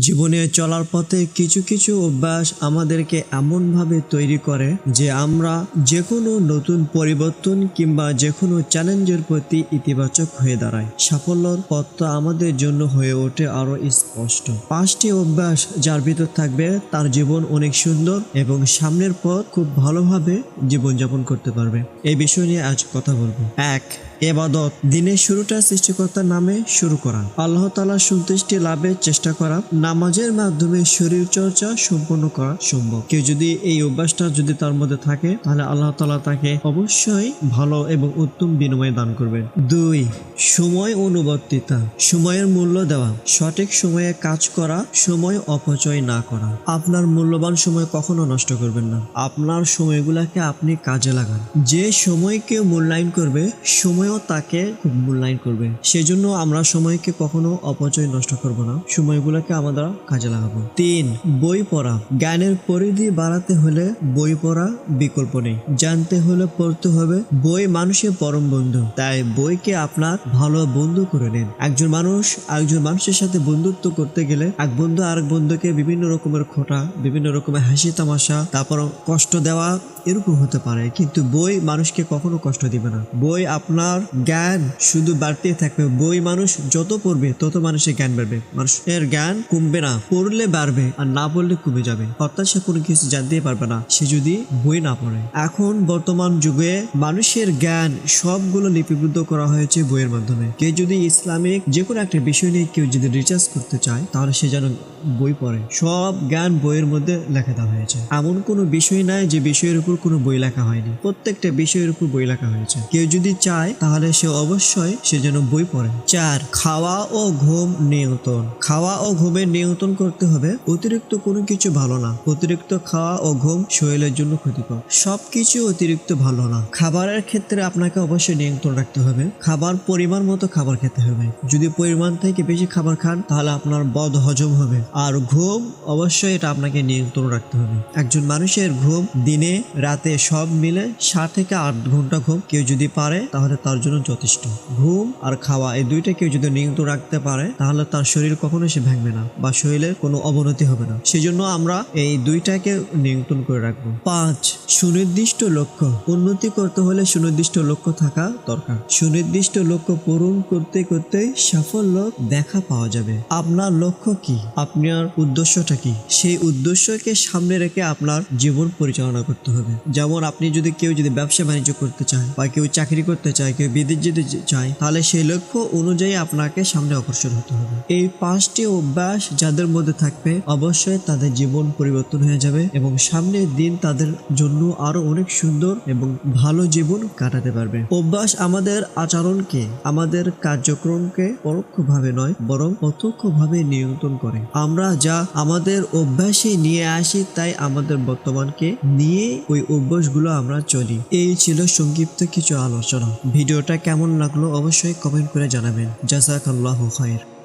জীবনে চলার পথে কিছু কিছু অভ্যাস আমাদেরকে এমনভাবে তৈরি করে যে আমরা যে কোনো নতুন পরিবর্তন কিংবা যে কোনো চ্যালেঞ্জের প্রতি ইতিবাচক হয়ে দাঁড়ায় সাফল্যর পথটা আমাদের জন্য হয়ে ওঠে আরও স্পষ্ট। পাঁচটি অভ্যাস যার ভিতর থাকবে তার জীবন অনেক সুন্দর এবং সামনের পথ খুব ভালোভাবে জীবনযাপন করতে পারবে। এই বিষয় নিয়ে আজ কথা বলব। এক এবাদত দিনের শুরুটা সৃষ্টিকর্তার নামে শুরু করা। আল্লাহ তালা সন্তুষ্টি লাভের চেষ্টা করা, নামাজের মাধ্যমে শরীর চর্চা সম্পন্ন করা সম্ভব। কেউ যদি এই অভ্যাসটা যদি তার মধ্যে থাকে, তাহলে আল্লাহ তালা তাকে অবশ্যই ভালো এবং উত্তম বিনিময় দান করবেন। দুই, সময় অনুবর্তিতা। সময়ের মূল্য দেওয়া। সঠিক সময়ে কাজ করা, সময় অপচয় না করা। আপনার মূল্যবান সময় কখনো নষ্ট করবেন না। আপনার সময়গুলোকে আপনি কাজে লাগান। যে সময়কে মূল্যায়ন করবে সময়ও তাকে মূল্যায়ন করবে। সেজন্য আমরা সময়কে কখনো অপচয় নষ্ট করব না। সময়গুলোকে আমরা কাজে লাগাবো। তিন, বই পড়া। জ্ঞানের পরিধি বাড়াতে হলে বই পড়া বিকল্প নেই। জানতে হলে পড়তে হবে, বই মানুষের পরম বন্ধু। তাই বইকে আপনার ভালো বন্ধু করে নিন। একজন মানুষ একজন মানুষের সাথে বন্ধুত্ব করতে গেলে এক বন্ধু আরেক বন্ধুকে বিভিন্ন রকমের খোটা, বিভিন্ন রকমের হাসি তামাশা, তারপর কষ্ট দেওয়া এরকম হতে পারে। কিন্তু বই মানুষকে কখনো কষ্ট দিবে না। বই আপনার জ্ঞান শুধু বাড়তে থাকবে। বই মানুষ যত পড়বে, তত মানুষের জ্ঞান বাড়বে। মানুষের জ্ঞান কমবে না, পড়লে বাড়বে আর না পড়লে কমে যাবে। অর্থাৎ সে কোনো কিছু জানতেই পারবে না, সে যদি বই না পড়ে। এখন বর্তমান যুগে মানুষের জ্ঞান সবগুলো লিপিবদ্ধ করা হয়েছে বইয়ের মাধ্যমে। কেউ যদি ইসলামিক যে কোনো একটা বিষয় নিয়ে কেউ যদি রিচার্জ করতে চায়, তাহলে সে যেন বই পড়ে। সব জ্ঞান বইয়ের মধ্যে লেখা দেওয়া হয়েছে। এমন কোনো বিষয় নাই যে বিষয়ের উপর কোনো বই লেখা হয়নি। প্রত্যেকটা বিষয়ের উপর বই লেখা হয়েছে। কেউ যদি চায়, তাহলে সে অবশ্যই সে যেন বই পড়ে। চার, খাওয়া ও ঘুম নিয়ন্ত্রণ। খাওয়া ও ঘুমের নিয়ন্ত্রণ করতে হবে। অতিরিক্ত কোনো কিছু ভালো না। অতিরিক্ত খাওয়া ও ঘুম শরীরের জন্য ক্ষতিকর। সবকিছু অতিরিক্ত ভালো না। খাবারের ক্ষেত্রে আপনাকে অবশ্যই নিয়ন্ত্রণ রাখতে হবে। খাবার পরিমাণ মতো খাবার খেতে হবে। যদি পরিমাণ থেকে বেশি খাবার খান, তাহলে আপনার বদ হজম হবে। আর ঘুম অবশ্যই এটা আপনাকে নিয়ন্ত্রণ রাখতে হবে। একজন মানুষের ঘুম দিনে, রাতে সব মিলে সাত থেকে আট ঘণ্টা ঘুম কেউ যদি পারে, তাহলে তার জন্য যথেষ্ট। ঘুম আর খাওয়া এই দুইটা কেউ যদি নিয়ন্ত্রণ রাখতে পারে, তাহলে তার শরীর কখনো সে ভাঙবে না বা শরীরের কোনো অবনতি হবে না। সেই জন্য আমরা এই দুইটাকে নিয়ন্ত্রণ করে রাখব। পাঁচ, সুনির্দিষ্ট লক্ষ্য। উন্নতি করতে হলে সুনির্দিষ্ট লক্ষ্য থাকা দরকার। সুনির্দিষ্ট লক্ষ্য পূরণ করতে করতে সাফল্য দেখা পাওয়া যাবে। আপনার লক্ষ্য কি? আপনার উদ্দেশ্যটা কি? সেই উদ্দেশ্যকে সামনে রেখে আপনার জীবন পরিচালনা করতে হবে। যেমন আপনি যদি কেউ যদি ব্যবসা বাণিজ্য করতে চায় বা কেউ চাকরি করতে চায়, কেউ বিদেশ যেতে চায়, তাহলে সেই লক্ষ্য অনুযায়ী আপনাকে সামনে অগ্রসর হতে হবে। এই পাঁচটি অভ্যাস যাদের মধ্যে থাকবে, অবশ্যই তাদের জীবন পরিবর্তন হয়ে যাবে এবং সামনের দিন তাদের জন্য আরও অনেক সুন্দর এবং ভালো জীবন কাটাতে পারবে। অভ্যাস আমাদের আচরণকে, আমাদের কার্যক্রমকে পরোক্ষভাবে নয়, বরং প্রত্যক্ষভাবে নিয়ন্ত্রণ করে। আমরা যা আমাদের অভ্যাসে নিয়ে আসি তাই আমাদের বর্তমানকে নিয়ে ওই অভ্যাসগুলো আমরা চলি। এই ছিল সংক্ষিপ্ত কিছু আলোচনা। ভিডিওটা কেমন লাগল অবশ্যই কমেন্ট করে জানাবেন। জাসাকাল্লাহ খায়ের